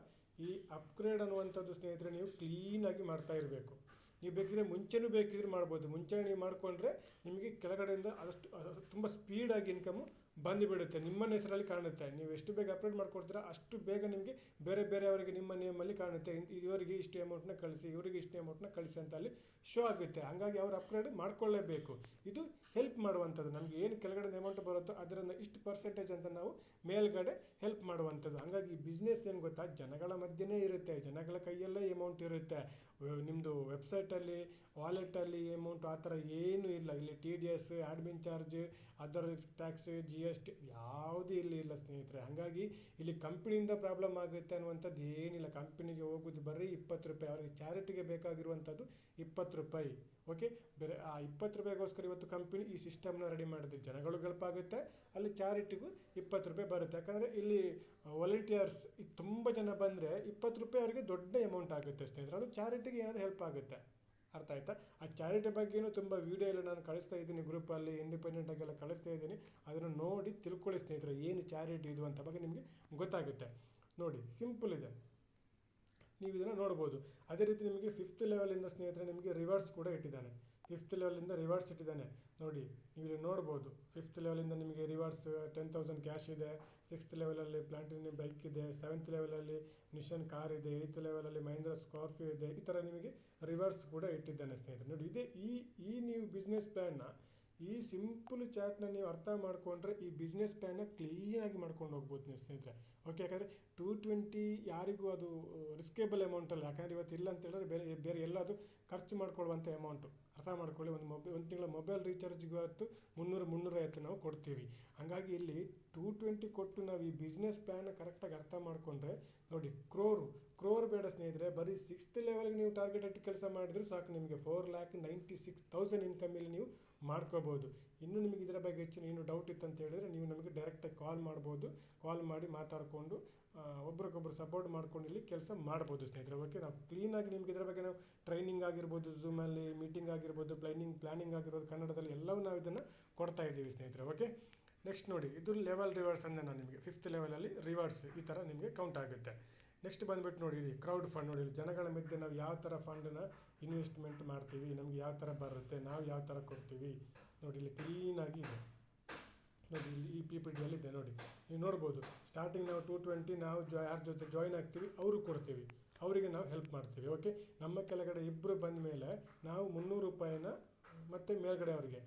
ಈ ಅಪ್ಗ್ರೇಡ್ ಅನ್ನುವಂಥದ್ದು ಸ್ನೇಹಿತರೆ ನೀವು ಕ್ಲೀನಾಗಿ ಮಾಡ್ತಾ ಇರಬೇಕು. ನೀವು ಬೇಕಿದ್ರೆ ಮುಂಚೆನೂ ಬೇಕಿದ್ರೆ ಮಾಡ್ಬೋದು. ಮುಂಚೆ ನೀವು ಮಾಡಿಕೊಂಡ್ರೆ ನಿಮಗೆ ಕೆಳಗಡೆಯಿಂದ ಆದಷ್ಟು ತುಂಬ ಸ್ಪೀಡಾಗಿ ಇನ್ಕಮು ಬಂದುಬಿಡುತ್ತೆ. ನಿಮ್ಮನ್ನ ಹೆಸರಲ್ಲಿ ಕಾಣುತ್ತೆ. ನೀವು ಎಷ್ಟು ಬೇಗ ಅಪ್ಲೋಡ್ ಮಾಡ್ಕೊಡ್ತೀರಾ, ಅಷ್ಟು ಬೇಗ ನಿಮಗೆ ಬೇರೆ ಬೇರೆಯವರಿಗೆ ನಿಮ್ಮ ನೇಮಲ್ಲಿ ಕಾಣುತ್ತೆ. ಇವರಿಗೆ ಇಷ್ಟು ಅಮೌಂಟ್ನ ಕಳಿಸಿ, ಇವರಿಗೆ ಇಷ್ಟು ಅಮೌಂಟ್ನ ಕಳಿಸಿ ಅಂತ ಅಲ್ಲಿ ಶೋ ಆಗುತ್ತೆ. ಹಾಗಾಗಿ ಅವ್ರು ಅಪ್ಗ್ರೇಡ್ ಮಾಡ್ಕೊಳ್ಳೇಬೇಕು. ಇದು ಹೆಲ್ಪ್ ಮಾಡುವಂಥದ್ದು. ನಮಗೆ ಏನು ಕೆಳಗಡೆ ಅಮೌಂಟ್ ಬರುತ್ತೋ ಅದರಿಂದ ಇಷ್ಟು ಪರ್ಸೆಂಟೇಜ್ ಅಂತ ನಾವು ಮೇಲ್ಗಡೆ ಹೆಲ್ಪ್ ಮಾಡುವಂಥದ್ದು. ಹಾಗಾಗಿ ಬಿಸ್ನೆಸ್ ಏನು ಗೊತ್ತಾ? ಜನಗಳ ಮಧ್ಯನೇ ಇರುತ್ತೆ. ಜನಗಳ ಕೈಯಲ್ಲೇ ಅಮೌಂಟ್ ಇರುತ್ತೆ. ನಿಮ್ಮದು ವೆಬ್ಸೈಟಲ್ಲಿ ವಾಲೆಟಲ್ಲಿ ಅಮೌಂಟ್ ಆ ಥರ ಏನೂ ಇಲ್ಲ. ಇಲ್ಲಿ T D S admin charge other tax G S T ಯಾವುದೂ ಇಲ್ಲಿ ಇಲ್ಲ ಸ್ನೇಹಿತರೆ. ಹಾಗಾಗಿ ಇಲ್ಲಿ ಕಂಪ್ನಿಯಿಂದ ಪ್ರಾಬ್ಲಮ್ ಆಗುತ್ತೆ ಅನ್ನುವಂಥದ್ದು ಏನಿಲ್ಲ. ಕಂಪ್ನಿಗೆ ಹೋಗೋದು ಬರೀ ಇಪ್ಪತ್ತು ರೂಪಾಯಿ. ಅವರಿಗೆ ಚಾರಿಟಿಗೆ ಬೇಕಾಗಿರುವಂಥದ್ದು ಇಪ್ಪತ್ತು ರೂಪಾಯಿ. ಓಕೆ ಬೇರೆ, ಆ ಇಪ್ಪತ್ತು ರೂಪಾಯಿಗೋಸ್ಕರ ಇವತ್ತು ಕಂಪ್ನಿ ಈ ಸಿಸ್ಟಮ್ನ ರೆಡಿ ಮಾಡಿದೆ. ಜನಗಳು ಹೆಲ್ಪ್ ಆಗುತ್ತೆ ಅಲ್ಲಿ ಚಾರಿಟಿಗೂ ಇಪ್ಪತ್ತು ರೂಪಾಯಿ ಬರುತ್ತೆ. ಯಾಕಂದರೆ ಇಲ್ಲಿ ವಾಲಂಟಿಯರ್ಸ್ ತುಂಬ ಜನ ಬಂದರೆ ಇಪ್ಪತ್ತು ರೂಪಾಯಿ ಅವರಿಗೆ ದೊಡ್ಡ ಅಮೌಂಟ್ ಆಗುತ್ತೆ ಸ್ನೇಹಿತರೆ. ಅದು ಚಾರಿಟಿಗೆ ಏನಾದರೂ ಹೆಲ್ಪ್ ಆಗುತ್ತೆ. ಅರ್ಥ ಆಯ್ತಾ? ಆ ಚಾರಿಟಿ ಬಗ್ಗೆಯೂ ತುಂಬ ವೀಡಿಯೋ ಎಲ್ಲ ನಾನು ಕಳಿಸ್ತಾ ಇದ್ದೀನಿ ಗ್ರೂಪಲ್ಲಿ ಇಂಡಿಪೆಂಡೆಂಟಾಗೆಲ್ಲ ಕಳಿಸ್ತಾ ಇದ್ದೀನಿ. ಅದನ್ನು ನೋಡಿ ತಿಳ್ಕೊಳ್ಳಿ ಸ್ನೇಹಿತರೆ, ಏನು ಚಾರಿಟಿ ಇದು ಅಂತ ಬಗ್ಗೆ ನಿಮಗೆ ಗೊತ್ತಾಗುತ್ತೆ. ನೋಡಿ ಸಿಂಪಲ್ ಇದೆ. ನೀವು ಇದನ್ನು ನೋಡ್ಬೋದು. ಅದೇ ರೀತಿ ನಿಮಗೆ ಫಿಫ್ತ್ ಲೆವೆಲಿಂದ ಸ್ನೇಹಿತರೆ, ನಿಮಗೆ ರಿವರ್ಸ್ ಕೂಡ ಇಟ್ಟಿದ್ದಾನೆ. ಫಿಫ್ತ್ ಲೆವೆಲಿಂದ ರಿವರ್ಸ್ ಇಟ್ಟಿದ್ದಾನೆ. ನೋಡಿ ಇಲ್ಲಿ ನೋಡ್ಬೋದು. ಫಿಫ್ತ್ ಲೆವೆಲಿಂದ ನಿಮಗೆ ರಿವಾರ್ಡ್ಸ್ ಟೆನ್ ತೌಸಂಡ್ ಕ್ಯಾಶ್ ಇದೆ. ಸಿಕ್ಸ್ತ್ ಲೆವೆಲಲ್ಲಿ ಪ್ಲಾಂಟಿನಿಯಂ ಬೈಕ್ ಇದೆ. ಸೆವೆಂತ್ ಲೆವೆಲಲ್ಲಿ ನಿಶನ್ ಕಾರ್ ಇದೆ. ಏಯ್ತ್ ಲೆವೆಲಲ್ಲಿ ಮಹೇಂದ್ರ ಸ್ಕಾರ್ಪಿಯೋ ಇದೆ. ಈ ಥರ ನಿಮಗೆ ರಿವಾರ್ಡ್ಸ್ ಕೂಡ ಇಟ್ಟಿದ್ದಾನೆ ಸ್ನೇಹಿತರೆ. ನೋಡಿ, ಇದೇ ಈ ಈ ನೀವು ಬಿಸ್ನೆಸ್ ಪ್ಲ್ಯಾನ್ನ ಈ ಸಿಂಪಲ್ ಚಾರ್ಟ್ನ ನೀವು ಅರ್ಥ ಮಾಡಿಕೊಂಡ್ರೆ ಈ ಬಿಸ್ನೆಸ್ ಪ್ಲ್ಯಾನ್ನ ಕ್ಲೀನಾಗಿ ಮಾಡ್ಕೊಂಡು ಹೋಗ್ಬೋದು ನೀವು ಸ್ನೇಹಿತರೆ. ಓಕೆ ಯಾಕಂದರೆ ಟೂ ಟ್ವೆಂಟಿ ಯಾರಿಗೂ ಅದು ರಿಸ್ಕೇಬಲ್ ಅಮೌಂಟ್ ಅಲ್ಲ. ಯಾಕಂದರೆ ಇವತ್ತು ಇಲ್ಲ ಅಂತ ಹೇಳಿದ್ರೆ ಬೇರೆ ಬೇರೆ ಎಲ್ಲದು ಖರ್ಚು ಮಾಡ್ಕೊಳ್ಳುವಂಥ ಅಮೌಂಟು ಅರ್ಥ ಮಾಡ್ಕೊಳ್ಳಿ, ಒಂದು ಮೊಬೈಲ್ ಒಂದು ತಿಂಗಳ ಮೊಬೈಲ್ ರೀಚಾರ್ಜ್ಗೆ ಇವತ್ತು ಮುನ್ನೂರು ಐವತ್ತು ನಾವು ಕೊಡ್ತೀವಿ. ಹಾಗಾಗಿ ಇಲ್ಲಿ ಟೂ ಟ್ವೆಂಟಿ ಕೊಟ್ಟು ನಾವು ಈ ಬಿಸ್ನೆಸ್ ಪ್ಲ್ಯಾನ್ನ ಕರೆಕ್ಟಾಗಿ ಅರ್ಥ ಮಾಡಿಕೊಂಡ್ರೆ, ನೋಡಿ, ಕ್ರೋರು, ಕ್ರೋರ್ ಬೇಡ ಸ್ನೇಹಿತರೆ. ಬರೀ ಸಿಕ್ಸ್ತ್ ಲೆವೆಲ್ಗೆ ನೀವು ಟಾರ್ಗೆಟ್ ಇಟ್ಟು ಕೆಲಸ ಮಾಡಿದ್ರು ಸಾಕು. ನಿಮಗೆ four lakh ninety six thousand ಇನ್ಕಮಲ್ಲಿ ನೀವು ಮಾಡ್ಕೋಬೋದು ಇನ್ನು ನಿಮಗೆ ಇದರ ಬಗ್ಗೆ ಹೆಚ್ಚಿನ ಏನು ಡೌಟ್ ಅಂತ ಹೇಳಿದರೆ ನೀವು ನಮಗೆ ಡೈರೆಕ್ಟಾಗಿ ಕಾಲ್ ಮಾಡ್ಬೋದು. ಕಾಲ್ ಮಾಡಿ ಮಾತಾಡಿಕೊಂಡು ಒಬ್ರಿಗೊಬ್ರು ಸಪೋರ್ಟ್ ಮಾಡ್ಕೊಂಡು ಇಲ್ಲಿ ಕೆಲಸ ಮಾಡ್ಬೋದು ಸ್ನೇಹಿತರೆ. ಓಕೆ ನಾವು ಕ್ಲೀನಾಗಿ ನಿಮ್ಗೆ ಇದರ ಬಗ್ಗೆ ನಾವು ಟ್ರೈನಿಂಗ್ ಆಗಿರ್ಬೋದು ಝೂಮಲ್ಲಿ ಮೀಟಿಂಗ್ ಆಗಿರ್ಬೋದು ಪ್ಲೈನಿಂಗ್ ಪ್ಲಾನಿಂಗ್ ಆಗಿರ್ಬೋದು ಕನ್ನಡದಲ್ಲಿ ಎಲ್ಲವೂ ನಾವು ಇದನ್ನು ಕೊಡ್ತಾ ಇದ್ದೀವಿ ಸ್ನೇಹಿತರೆ. ಓಕೆ ನೆಕ್ಸ್ಟ್ ನೋಡಿ, ಇದು ಲೆವೆಲ್ ರಿವರ್ಸ್ ಅಂದರೆ ನಾನು ನಿಮಗೆ ಫಿಫ್ತ್ ಲೆವೆಲಲ್ಲಿ ರಿವರ್ಸ್ ಈ ಥರ ನಿಮಗೆ ಕೌಂಟ್ ಆಗುತ್ತೆ. ನೆಕ್ಸ್ಟ್ ಬಂದ್ಬಿಟ್ಟು ನೋಡಿ ಕ್ರೌಡ್ ಫಂಡ್ ನೋಡಿ ಜನಗಳ ಮಧ್ಯೆ ನಾವು ಯಾವ ಥರ ಫಂಡನ್ನ ಇನ್ವೆಸ್ಟ್ಮೆಂಟ್ ಮಾಡ್ತೀವಿ, ನಮ್ಗೆ ಯಾವ ಥರ ಬರುತ್ತೆ, ನಾವು ಯಾವ ಥರ ಕೊಡ್ತೀವಿ. ನೋಡಿ, ಇಲ್ಲಿ ಕ್ಲೀನಾಗಿ ಇದೆ. ನೋಡಿ, ಇಲ್ಲಿ ಈ ಪಿ ಪಿ ಡಿಯಲ್ಲಿ ಇದೆ ನೋಡಿ. ನೀವು ನೋಡ್ಬೋದು ಸ್ಟಾರ್ಟಿಂಗ್ ನಾವು ಟೂ ಟ್ವೆಂಟಿ ನಾವು ಜಾ ಯಾರ ಜೊತೆ ಜಾಯ್ನ್ ಆಗ್ತೀವಿ, ಅವರು ಕೊಡ್ತೀವಿ. ಅವರಿಗೆ ನಾವು ಹೆಲ್ಪ್ ಮಾಡ್ತೀವಿ ಓಕೆ ನಮ್ಮ ಕೆಳಗಡೆ ಇಬ್ಬರು ಬಂದ ಮೇಲೆ ನಾವು ಮುನ್ನೂರು ರೂಪಾಯಿನ ಮತ್ತೆ ಮೇಲ್ಗಡೆ ಅವರಿಗೆ.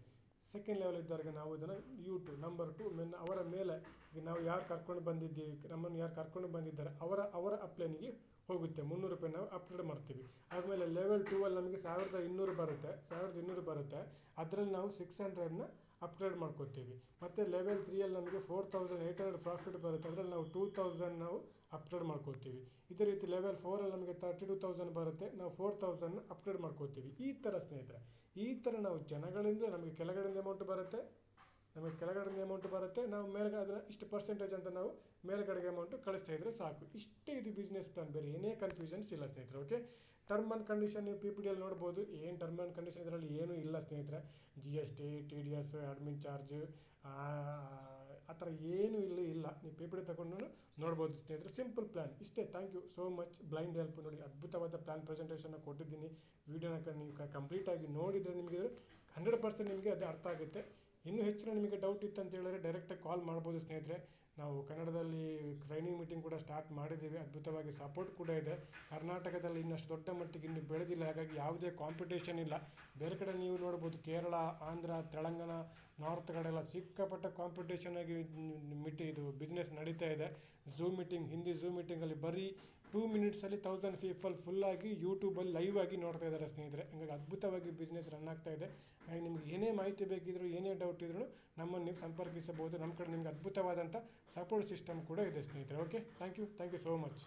ಸೆಕೆಂಡ್ ಲೆವೆಲ್ ಇದ್ದವ್ರಿಗೆ ನಾವು ಇದನ್ನು you two number two men ಅವರ ಮೇಲೆ ಈಗ ನಾವು ಯಾರು ಕರ್ಕೊಂಡು ಬಂದಿದ್ದೀವಿ, ನಮ್ಮನ್ನು ಯಾರು ಕರ್ಕೊಂಡು ಬಂದಿದ್ದಾರೆ, ಅವರ ಅವರ ಅಪ್ಲೈನಿಗೆ ಹೋಗುತ್ತೆ. ಮುನ್ನೂರು ರೂಪಾಯಿ ನಾವು ಅಪ್ಗ್ರೇಡ್ ಮಾಡ್ತೀವಿ. ಆದಮೇಲೆ ಲೆವೆಲ್ ಟೂ ಅಲ್ಲಿ ನಮಗೆ ಸಾವಿರದ ಇನ್ನೂರು ಬರುತ್ತೆ, ಸಾವಿರದ ಇನ್ನೂರು ಬರುತ್ತೆ. ಅದರಲ್ಲಿ ನಾವು ಸಿಕ್ಸ್ ಹಂಡ್ರೆಡ್ನ ಅಪ್ಗ್ರೇಡ್ ಮಾಡ್ಕೋತೀವಿ. ಮತ್ತು ಲೆವೆಲ್ ತ್ರೀಯಲ್ಲಿ ನಮಗೆ four thousand eight hundred profit ಬರುತ್ತೆ. ಅದರಲ್ಲಿ ನಾವು ಟೂ ತೌಸಂಡ್ ನಾವು ಅಪ್ಗ್ರೇಡ್ ಮಾಡ್ಕೋತೀವಿ. ಇದೇ ರೀತಿ ಲೆವೆಲ್ ಫೋರಲ್ಲಿ ನಮಗೆ ತರ್ಟಿ ಟು ತೌಸಂಡ್ ಬರುತ್ತೆ. ನಾವು ಫೋರ್ ತೌಸಂಡ್ ಅಪ್ಗ್ರೇಡ್ ಮಾಡ್ಕೋತೀವಿ. ಈ ಥರ ಸ್ನೇಹಿತರೆ, ಈ ಥರ ನಾವು ಜನಗಳಿಂದ ನಮಗೆ ಕೆಳಗಡೆಯಿಂದ ಅಮೌಂಟ್ ಬರುತ್ತೆ. ನಮಗೆ ಕೆಳಗಡೆಯಿಂದ ಅಮೌಂಟ್ ಬರುತ್ತೆ. ನಾವು ಮೇಲ್ಗಡೆ ಅದನ್ನು ಇಷ್ಟು ಪರ್ಸೆಂಟೇಜ್ ಅಂತ ನಾವು ಮೇಲ್ಗಡೆಗೆ ಅಮೌಂಟು ಕಳಿಸ್ತಾ ಇದ್ರೆ ಸಾಕು. ಇಷ್ಟೇ ಇದು ಬಿಸ್ನೆಸ್ ಪ್ಲಾನ್ ಬೇರೆ ಏನೇ ಕನ್ಫ್ಯೂಷನ್ಸ್ ಇಲ್ಲ ಸ್ನೇಹಿತರೆ ಓಕೆ ಟರ್ಮ್ ಆ್ಯಂಡ್ ಕಂಡೀಷನ್ ನೀವು ಪಿ ಪಿ ಡಿಯಲ್ಲಿ ನೋಡ್ಬೋದು. ಏನು ಟರ್ಮ್ ಆ್ಯಂಡ್ ಕಂಡೀಷನ್ ಇದರಲ್ಲಿ ಏನೂ ಇಲ್ಲ ಸ್ನೇಹಿತರೆ. G S T T D S admin charge ಆ ಥರ ಏನೂ ಇಲ್ಲ ಇಲ್ಲ. ನೀವು ಪೇಪರ್ ಪಿ ನೋಡ್ಬೋದು ಸ್ನೇಹಿತರೆ. ಸಿಂಪಲ್ ಪ್ಲ್ಯಾನ್ ಇಷ್ಟೇ. Thank you so much blind help ನೋಡಿ. ಅದ್ಭುತವಾದ ಪ್ಲ್ಯಾನ್ ಪ್ರೆಸೆಂಟೇಷನ್ನ ಕೊಟ್ಟಿದ್ದೀನಿ. ವೀಡಿಯೋನ ನೀವು ಕಂಪ್ಲೀಟಾಗಿ ನೋಡಿದರೆ ನಿಮಗೆ ಹಂಡ್ರೆಡ್ ಪರ್ಸೆಂಟ್ ನಿಮಗೆ ಅದು ಅರ್ಥ ಆಗುತ್ತೆ. ಇನ್ನೂ ಹೆಚ್ಚಿನ ನಿಮಗೆ ಡೌಟ್ ಇತ್ತು ಅಂತ ಹೇಳಿದ್ರೆ ಡೈರೆಕ್ಟಾಗಿ ಕಾಲ್ ಮಾಡ್ಬೋದು ಸ್ನೇಹಿತರೆ. ನಾವು ಕನ್ನಡದಲ್ಲಿ ಟ್ರೈನಿಂಗ್ ಮೀಟಿಂಗ್ ಕೂಡ ಸ್ಟಾರ್ಟ್ ಮಾಡಿದ್ದೀವಿ. ಅದ್ಭುತವಾಗಿ ಸಪೋರ್ಟ್ ಕೂಡ ಇದೆ. ಕರ್ನಾಟಕದಲ್ಲಿ ಇನ್ನಷ್ಟು ದೊಡ್ಡ ಮಟ್ಟಿಗೆ ಇನ್ನೂ ಬೆಳೆದಿಲ್ಲ. ಹಾಗಾಗಿ ಯಾವುದೇ ಕಾಂಪಿಟೇಷನ್ ಇಲ್ಲ. ಬೇರೆ ಕಡೆ ನೀವು ನೋಡ್ಬೋದು, ಕೇರಳ, ಆಂಧ್ರ, ತೆಲಂಗಾಣ ನಾರ್ತ್ ಕಡೆ ಎಲ್ಲ ಸಿಕ್ಕಾಪಟ್ಟೆ ಕಾಂಪಿಟೇಷನ್ ಆಗಿ ಮಿಟಿ ಇದು ಬಿಸ್ನೆಸ್ ನಡೀತಾ ಇದೆ. ಝೂಮ್ ಮೀಟಿಂಗ್ ಹಿಂದಿ ಝೂಮ್ ಮೀಟಿಂಗಲ್ಲಿ ಬರೀ ಟೂ ಮಿನಿಟ್ಸಲ್ಲಿ ತೌಸಂಡ್ ಪೀಪಲ್ ಫುಲ್ಲಾಗಿ ಯೂಟ್ಯೂಬಲ್ಲಿ ಲೈವ್ ಆಗಿ ನೋಡ್ತಾ ಇದ್ದಾರೆ ಸ್ನೇಹಿತರೆ. ಹಂಗಾಗಿ ಅದ್ಭುತವಾಗಿ ಬಿಸ್ನೆಸ್ ರನ್ ಆಗ್ತಾ ಇದೆ. ಹಾಗೆ ನಿಮ್ಗೆ ಏನೇ ಮಾಹಿತಿ ಬೇಕಿದ್ರು, ಏನೇ ಡೌಟ್ ಇದ್ರೂ ನಮ್ಮನ್ನು ನೀವು ಸಂಪರ್ಕಿಸಬಹುದು. ನಮ್ಮ ಕಡೆ ನಿಮ್ಗೆ ಅದ್ಭುತವಾದಂಥ ಸಪೋರ್ಟ್ ಸಿಸ್ಟಮ್ ಕೂಡ ಇದೆ ಸ್ನೇಹಿತರೆ. Okay thank you thank you so much